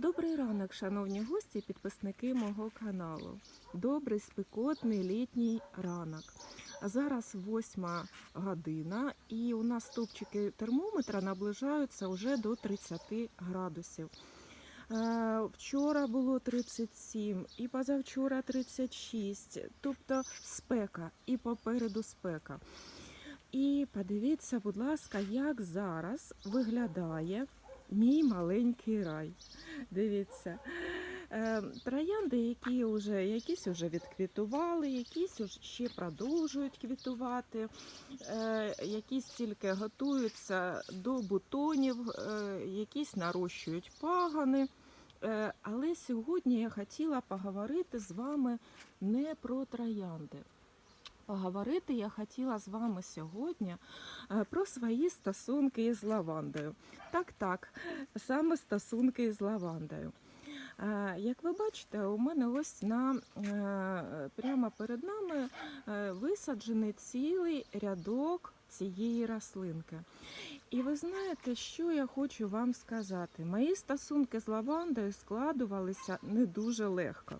Добрий ранок, шановні гості підписники мого каналу. Добрий спекотний літній ранок. Зараз восьма година, і у нас стовпчики термометра наближаються вже до 30 градусів. Е, Вчора було 37, і позавчора 36, тобто спека, і попереду спека. І подивіться, будь ласка, як зараз виглядає мій маленький рай. Дивіться. Е, Троянди, які вже якісь вже відквітували, якісь ще продовжують квітувати, е, якісь тільки готуються до бутонів, е, якісь нарощують пагани. Але сьогодні я хотіла поговорити з вами не про троянди. Поговорити я хотіла з вами сьогодні е, про свої стосунки із лавандою. Так, так, саме стосунки з лавандою. Е, Як ви бачите, у мене ось на е, прямо перед нами висаджений цілий рядок цієї рослинки. І ви знаєте, що я хочу вам сказати? Мої стосунки з лавандою складувалися не дуже легко.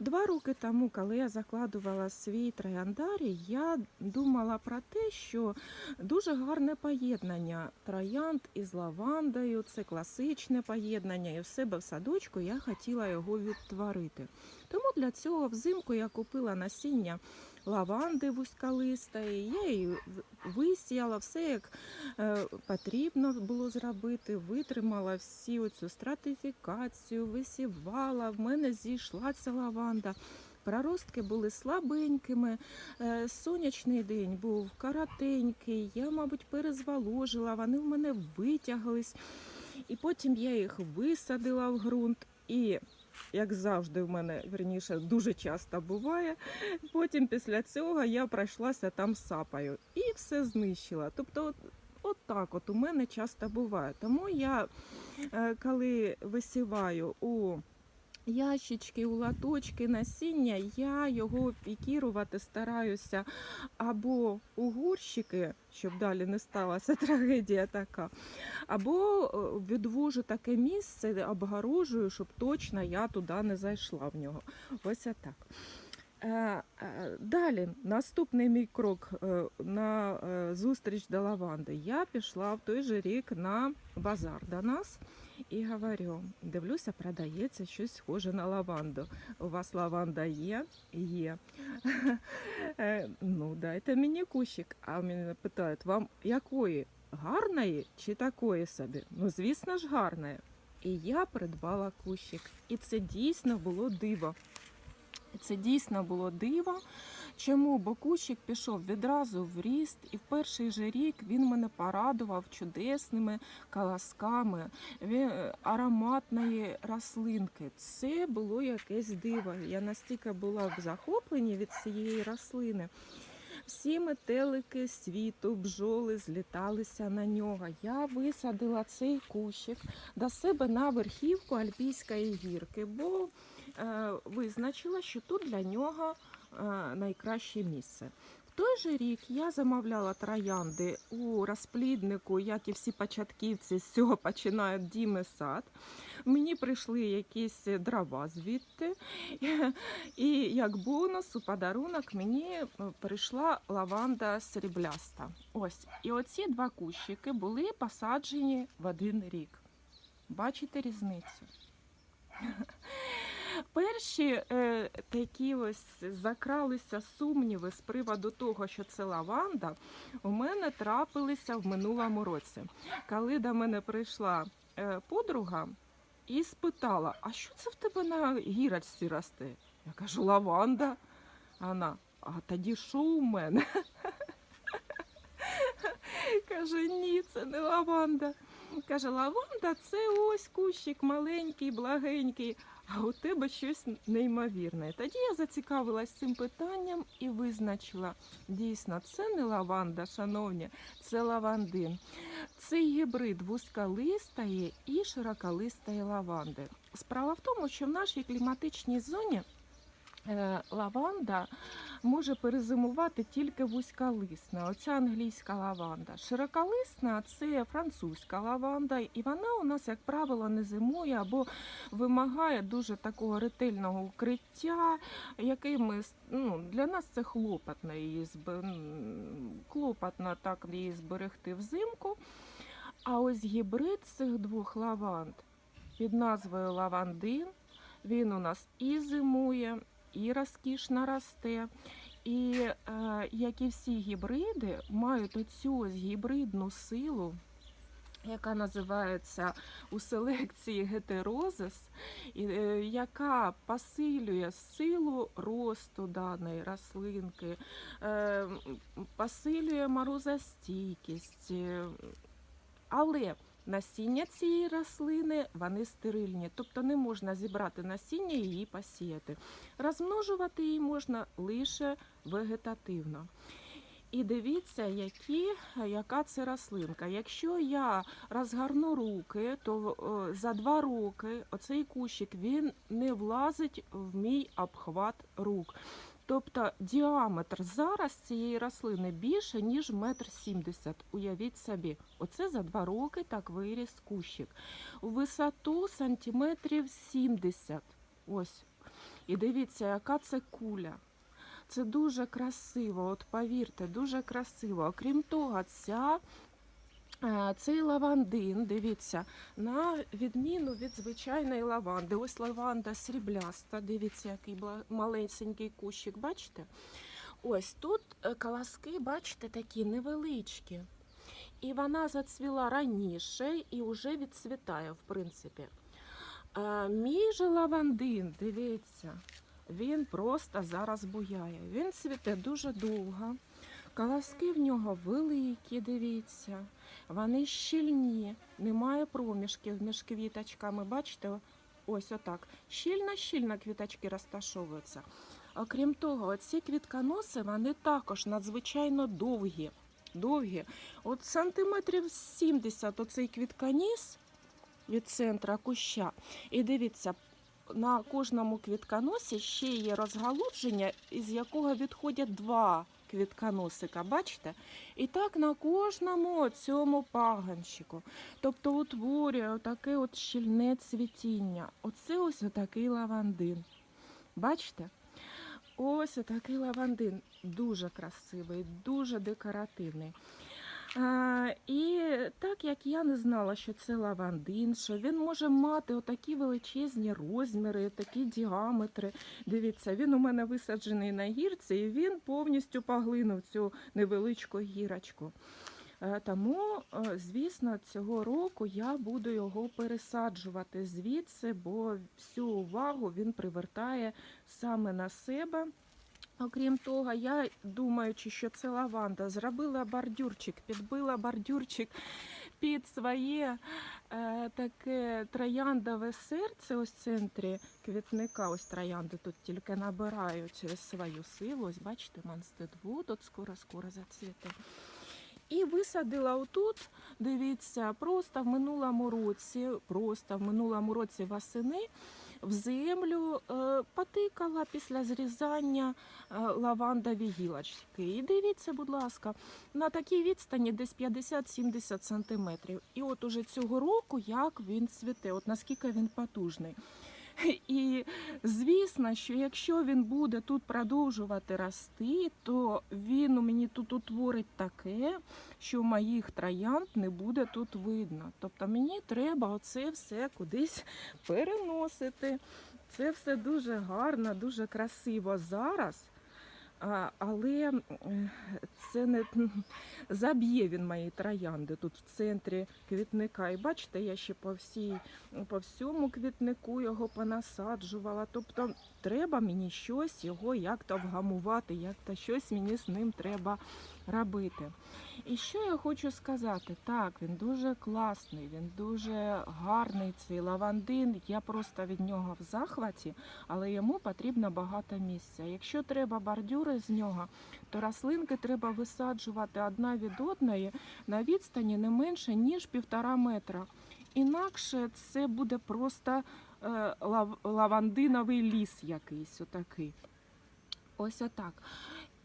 Два роки тому, коли я закладувала свій трояндарій, я думала про те, що дуже гарне поєднання троянд із лавандою, це класичне поєднання, і в себе в садочку я хотіла його відтворити. Тому для цього взимку я купила насіння лаванди вузьколистої, я її висіяла, все як е, потрібно було зробити, витримала всі оцю стратифікацію, висівала, в мене зійшла ця лаванда. Проростки були слабенькими, е, сонячний день був коротенький, я, мабуть, перезволожила, вони в мене витяглись. І потім я їх висадила в ґрунт. І, як завжди, в мене верніше дуже часто буває. Потім після цього я пройшлася там сапою і все знищила. Тобто, от так от у мене часто буває. Тому я, е, коли висіваю у ящички, у латочки насіння, я його пікірувати стараюся або у горщики, щоб далі не сталася трагедія така, або е, відвожу таке місце, обгорожую, щоб точно я туди не зайшла в нього. Ось так. Е, е, Далі, наступний мій крок на зустріч до лаванди. Я пішла в той же рік на базар до нас і говорю: дивлюся, продається щось схоже на лаванду. У вас лаванда є? Є. Е, Ну, дайте мені кущик. А мене питають, вам якої? Гарної чи такої собі? Ну, звісно ж, гарної. І я придбала кущик. І це дійсно було диво. Це дійсно було диво. Чому? Бо кущик пішов відразу в ріст, і в перший же рік він мене порадував чудесними колосками е, ароматної рослинки. Це було якесь диво. Я настільки була в захопленні від цієї рослини. Всі метелики світу, бджоли зліталися на нього. Я висадила цей кущик до себе на верхівку Альпійської гірки, бо е, визначила, що тут для нього найкраще місце. В той же рік я замовляла троянди у розпліднику, як і всі початківці з цього починають діми сад. Мені прийшли якісь дрова звідти. І як бонус у подарунок мені е, прийшла лаванда срібляста. Ось. І оці два кущики були посаджені в один рік. Бачите різницю? Перші е, такі ось закралися сумніви з приводу того, що це лаванда, у мене трапилися в минулому році. Коли до мене прийшла е, подруга і спитала: а що це в тебе на гірочці росте? Я кажу, лаванда. Вона, а тоді що у мене? Каже, ні, це не лаванда. Каже, лаванда це ось кущик маленький, благенький, а у тебе щось неймовірне. Тоді я зацікавилась цим питанням і визначила, дійсно, це не лаванда, шановні, це лавандин. Це гібрид вузьколистої і широколистої лаванди. Справа в тому, що в нашій кліматичній зоні лаванда може перезимувати тільки вузьколисна. Оця англійська лаванда. Широколисна це французька лаванда, і вона у нас, як правило, не зимує або вимагає дуже такого ретельного укриття, який ми ну, для нас це хлопотно її клопотно так її зберегти взимку. А ось гібрид цих двох лаванд під назвою лавандин. Він у нас і зимує, і розкішно росте. І е, як і всі гібриди, мають оцю ось гібридну силу, яка називається у селекції гетерозис, і, е, яка посилює силу росту даної рослинки, е, посилює морозостійкість. Але насіння цієї рослини вони стерильні, тобто не можна зібрати насіння і її посіяти. Розмножувати її можна лише вегетативно. І дивіться, які, яка це рослинка. Якщо я розгарну руки, то за два роки оцей кущик він не влазить в мій обхват рук. Тобто діаметр зараз цієї рослини більше, ніж метр сімдесят. Уявіть собі, оце за два роки так виріс кущик. У висоту сантиметрів 70. Ось. І дивіться, яка це куля. Це дуже красиво, от повірте, дуже красиво. Окрім того, ця, цей лавандин, дивіться, на відміну від звичайної лаванди. Ось лаванда срібляста, дивіться, який малесенький кущик, бачите? Ось тут е, колоски, бачите, такі невеличкі. І вона зацвіла раніше і вже відцвітає, в принципі. Е, Мій же лавандин, дивіться, він просто зараз буяє. Він цвіте дуже довго. Колоски в нього великі, дивіться. Вони щільні, немає проміжків між квіточками. Бачите, ось отак. Щільно-щільно квіточки розташовуються. Окрім того, ці квітконоси вони також надзвичайно довгі. довгі. От сантиметрів 70 оцей квітконіс від центра куща. І дивіться, на кожному квітконосі ще є розгалудження, із якого відходять два квітконосика. Бачите? І так на кожному цьому паганчику. Тобто утворює отаке от щільне цвітіння. Оце ось отакий лавандин. Бачите? Ось отакий лавандин. Дуже красивий, дуже декоративний. І так як я не знала, що це лавандин, що він може мати отакі величезні розміри, такі діаметри. Дивіться, він у мене висаджений на гірці, і він повністю поглинув цю невеличку гірочку. Е, Тому, е, звісно, цього року я буду його пересаджувати звідси, бо всю увагу він привертає саме на себе. Окрім того, я думаючи, що це лаванда, зробила бордюрчик, підбила бордюрчик під своє е, таке трояндове серце ось в центрі квітника. Ось троянди тут тільки набирають свою силу. Ось бачите, Манстедвуд от скоро-скоро зацвіте. І висадила отут, дивіться, просто в минулому році, просто в минулому році восени в землю е, потикала після зрізання е, лавандові гілочки. І дивіться, будь ласка, на такій відстані десь 50-70 сантиметрів. І от уже цього року як він цвіте, от наскільки він потужний. І звісно, що якщо він буде тут продовжувати рости, то він у мені тут утворить таке, що моїх троянд не буде тут видно. Тобто мені треба оце все кудись переносити. Це все дуже гарно, дуже красиво зараз. Але це не заб'є він мої троянди тут в центрі квітника. І бачите, я ще по всій, по всьому квітнику його понасаджувала. Тобто треба мені щось його як-то вгамувати, як-то щось мені з ним треба робити. І що я хочу сказати? Так, він дуже класний, він дуже гарний цей лавандин. Я просто від нього в захваті, але йому потрібно багато місця. Якщо треба бордюри з нього, то рослинки треба висаджувати одна від одної на відстані не менше ніж півтора метра. Інакше це буде просто е, лав- лавандиновий ліс якийсь отакий. Ось отак.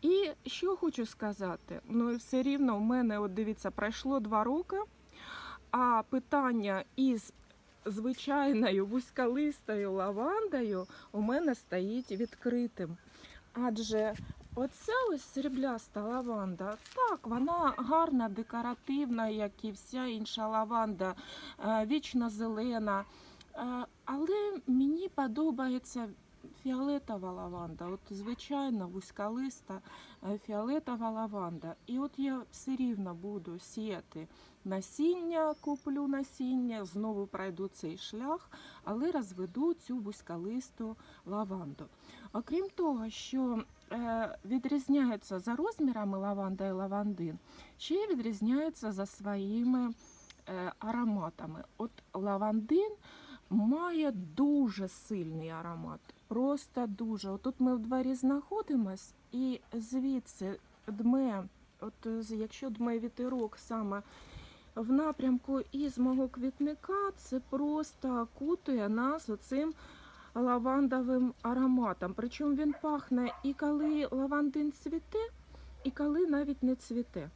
І що хочу сказати, ну і все рівно у мене, от дивіться, пройшло два роки, а питання із звичайною вузьколистою лавандою у мене стоїть відкритим. Адже оця ось срібляста лаванда, так, вона гарна, декоративна, як і вся інша лаванда, е, вічно зелена. Е, Але мені подобається фіолетова лаванда, от звичайно вузьколиста е, фіолетова лаванда. І от я все рівно буду сіяти насіння, куплю насіння, знову пройду цей шлях, але розведу цю вузьколисту лаванду. Окрім того, що е, відрізняються за розмірами лаванда і лавандин, ще й відрізняються за своїми е, ароматами. От лавандин має дуже сильний аромат. Просто дуже. От тут ми в дворі знаходимось, і звідси дме, от якщо дме вітерок саме в напрямку із мого квітника, це просто окутує нас оцим лавандовим ароматом. Причому він пахне і коли лавандин цвіте, і коли навіть не цвіте.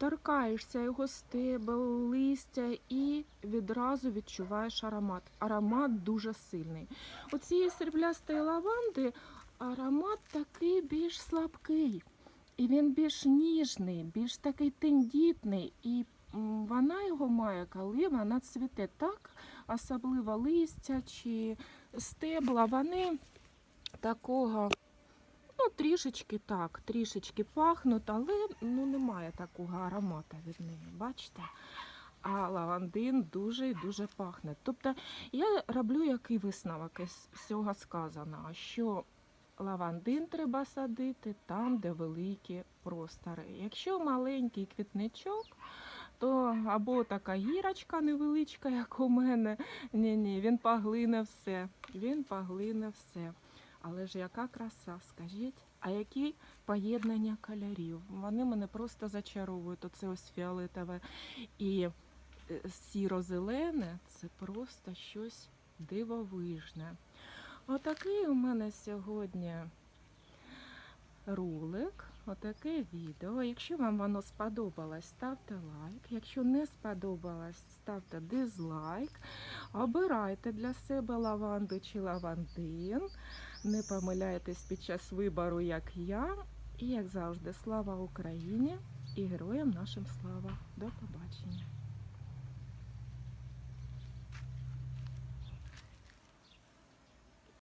Торкаєшся його стебел, листя і відразу відчуваєш аромат. Аромат дуже сильний. У цієї сріблястої лаванди аромат такий більш слабкий. І він більш ніжний, більш такий тендітний. І вона його має, коли вона цвіте. Так, особливо листя чи стебла, вони такого, трішечки так, трішечки пахнуть, але ну, немає такого аромату від неї, бачите? А лавандин дуже і дуже пахне. Тобто я роблю який висновок із всього сказаного, що лавандин треба садити там, де великі простори. Якщо маленький квітничок, то або така гірочка невеличка, як у мене. Ні, ні, він поглине все. Він поглине все. Але ж яка краса, скажіть? А які поєднання кольорів? Вони мене просто зачаровують. Оце ось фіолетове і е, сіро-зелене це просто щось дивовижне. Отакий у мене сьогодні ролик, отаке відео. Якщо вам воно сподобалось, ставте лайк. Якщо не сподобалось, ставте дизлайк. Обирайте для себе лаванду чи лавандин. Не помиляйтесь під час вибору, як я. І як завжди, слава Україні і героям нашим слава. До побачення.